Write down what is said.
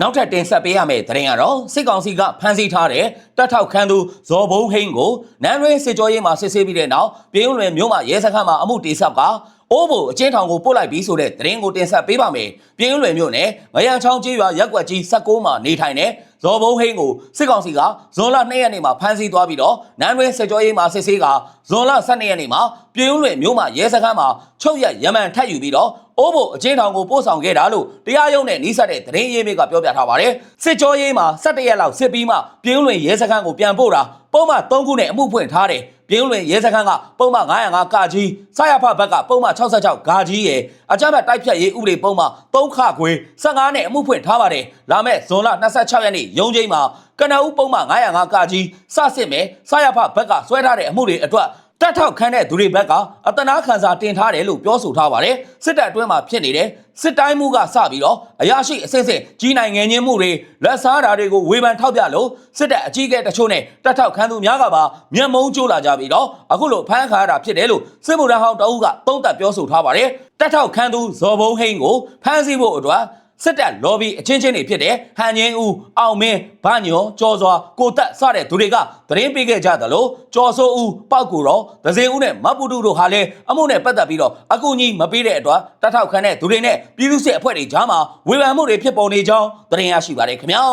နောက်ထပ်တင်ဆက်ပေးရမယ့်သတင်းကတော့စစ်ကောင်စီကဖမ်းဆီးထားတဲ့တပ်ထောက်ခန်းသူဇော်ဘုံဟိန်းကိုနန်းရွေးစစ်ကြောရေးမှာစစ်ဆေးပြီးတဲ့နောက်ပြည်ဦးလွင်မြို့မှာရဲစခန်းမှာအမှုတေဆပ်ကအိုးဘိုအချင်းထောင်ကိုပို့လိုက်ပြီးဆိုတဲ့သတင်းကိုတင်ဆက်ပေးပါမယ်။ပြည်ဦးလွင်မြို့နယ်ငရန်ချောင်းကျေးရွာရက်ကွက်ကြီး16မှာနေထိုင်တဲ့ ဇော်ဘုံဟိန်းကိုစစ်ကောင်စီကဇွန်လ2ရက်နေ့မှာဖမ်းဆီးသွားပြီးတော့နန်းရွေးစစ်ကြောရေးမှာစစ်ဆေးကဇွန်လ12ရက်နေ့မှာပြည်ဦးလွင်မြို့မှာရဲစခန်းမှာချုပ်ရက်ရမန်ထပ်ယူပြီးတော့အိုးဘိုအချင်းထောင်ကိုပို့ဆောင်ခဲ့တာလို့တရားရုံးနဲ့နှိစက်တဲ့သတင်းရေးမေးကပြောပြထားပါတယ်။စစ်ကြောရေးမှာ17ရက်လောက်စစ်ပြီးမှပြင်းလွင်ရဲစခန်းကိုပြန်ပို့တာပုံမှန်3ခုနဲ့အမှုဖွင့်ထားတယ်။ပြင်းလွင်ရဲစခန်းကပုံမှန်905ကကြီးစရဖဘက်ကပုံမှန်66ဂါကြီးရဲ့အကြမ်းဖက်တိုက်ဖြတ်ရေးဥပဒေပုံမှန်3ခခွေ15နဲ့အမှုဖွင့်ထားပါတယ်။လာမဲ့ဇွန်လ26ရက်နေ့ရုံးချိန်မှာကနအူးပုံမှန်905ကကြီးစစစ်မယ်စရဖဘက်ကဆွဲထားတဲ့အမှုတွေအတွက် တက်ထောက်ခန်းတဲ့သူတွေဘက်ကအတနာခံစာတင်ထားတယ်လို့ပြောဆိုထားပါတယ်စစ်တပ်အတွင်းမှာဖြစ်နေတဲ့စစ်တိုင်းမှုကစပြီးတော့အရာရှိအစစ်စစ်ကြီးနိုင်ငံချင်းမှုတွေလက်စားတာတွေကိုဝေဖန်ထောက်ပြလို့စစ်တပ်အကြီးအကဲတချို့နဲ့တက်ထောက်ခန်းသူများကပါမျက်မုံးကျိုးလာကြပြီးတော့အခုလိုဖမ်းခါရတာဖြစ်တယ်လို့စစ်မှုထမ်းဟောင်းတအုပ်ကသုံးသပ်ပြောဆိုထားပါတယ်တက်ထောက်ခန်းသူဇော်ဘုံဟိန်းကိုဖမ်းဆီးဖို့အတွက် စစ်တပ်လော်ဘီအချင်းချင်းတွေဖြစ်တဲ့ဟန်ငင်းဦးအောင်မင်းဗညောကျော်စွာကိုတက်စတဲ့သူတွေကသတင်းပေးခဲ့ကြသလိုကျော်စိုးဦးပောက်ကူရောဒဇင်ဦးနဲ့မပူတူတို့ဟာလည်းအမှုနဲ့ပတ်သက်ပြီးတော့အကူအညီမပေးတဲ့အတွက်တတ်ထောက်ခန်းတဲ့သူတွေနဲ့ပြည်သူ့စစ်အဖွဲ့တွေကြားမှာဝေဖန်မှုတွေဖြစ်ပေါ်နေကြောင်းသတင်းရရှိပါတယ်ခင်ဗျာ